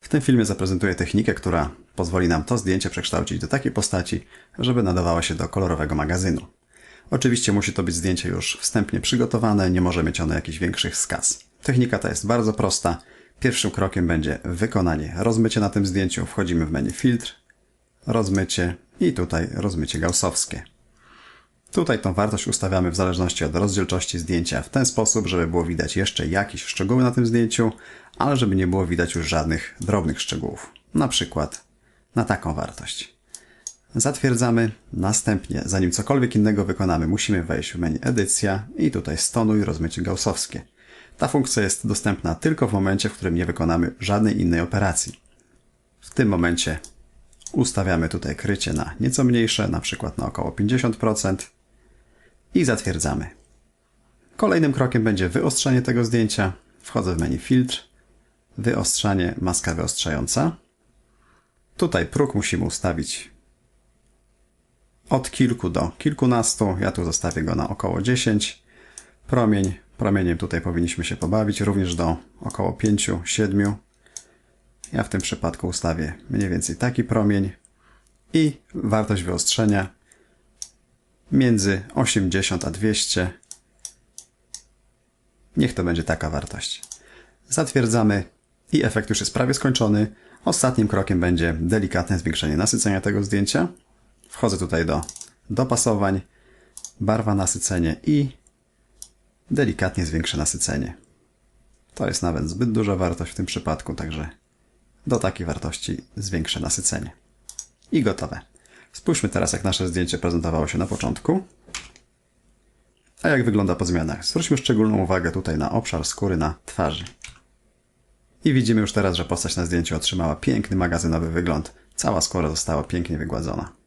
W tym filmie zaprezentuję technikę, która pozwoli nam to zdjęcie przekształcić do takiej postaci, żeby nadawało się do kolorowego magazynu. Oczywiście musi to być zdjęcie już wstępnie przygotowane, nie może mieć ono jakichś większych skaz. Technika ta jest bardzo prosta. Pierwszym krokiem będzie wykonanie rozmycia na tym zdjęciu. Wchodzimy w menu filtr, rozmycie i tutaj rozmycie gaussowskie. Tutaj tą wartość ustawiamy w zależności od rozdzielczości zdjęcia w ten sposób, żeby było widać jeszcze jakieś szczegóły na tym zdjęciu, ale żeby nie było widać już żadnych drobnych szczegółów. Na przykład na taką wartość. Zatwierdzamy. Następnie, zanim cokolwiek innego wykonamy, musimy wejść w menu edycja i tutaj stonuj rozmycie gaussowskie. Ta funkcja jest dostępna tylko w momencie, w którym nie wykonamy żadnej innej operacji. W tym momencie ustawiamy tutaj krycie na nieco mniejsze, na przykład na około 50% i zatwierdzamy. Kolejnym krokiem będzie wyostrzenie tego zdjęcia. Wchodzę w menu filtr, wyostrzanie, maska wyostrzająca. Tutaj próg musimy ustawić od kilku do kilkunastu. Ja tu zostawię go na około 10. Promień, promieniem tutaj powinniśmy się pobawić również do około 5-7. Ja w tym przypadku ustawię mniej więcej taki promień i wartość wyostrzenia między 80 a 200. Niech to będzie taka wartość. Zatwierdzamy i efekt już jest prawie skończony. Ostatnim krokiem będzie delikatne zwiększenie nasycenia tego zdjęcia. Wchodzę tutaj do dopasowań, barwa nasycenie i delikatnie zwiększę nasycenie. To jest nawet zbyt duża wartość w tym przypadku, także do takiej wartości zwiększę nasycenie. I gotowe. Spójrzmy teraz, jak nasze zdjęcie prezentowało się na początku. A jak wygląda po zmianach. Zwróćmy szczególną uwagę tutaj na obszar skóry na twarzy. I widzimy już teraz, że postać na zdjęciu otrzymała piękny magazynowy wygląd. Cała skóra została pięknie wygładzona.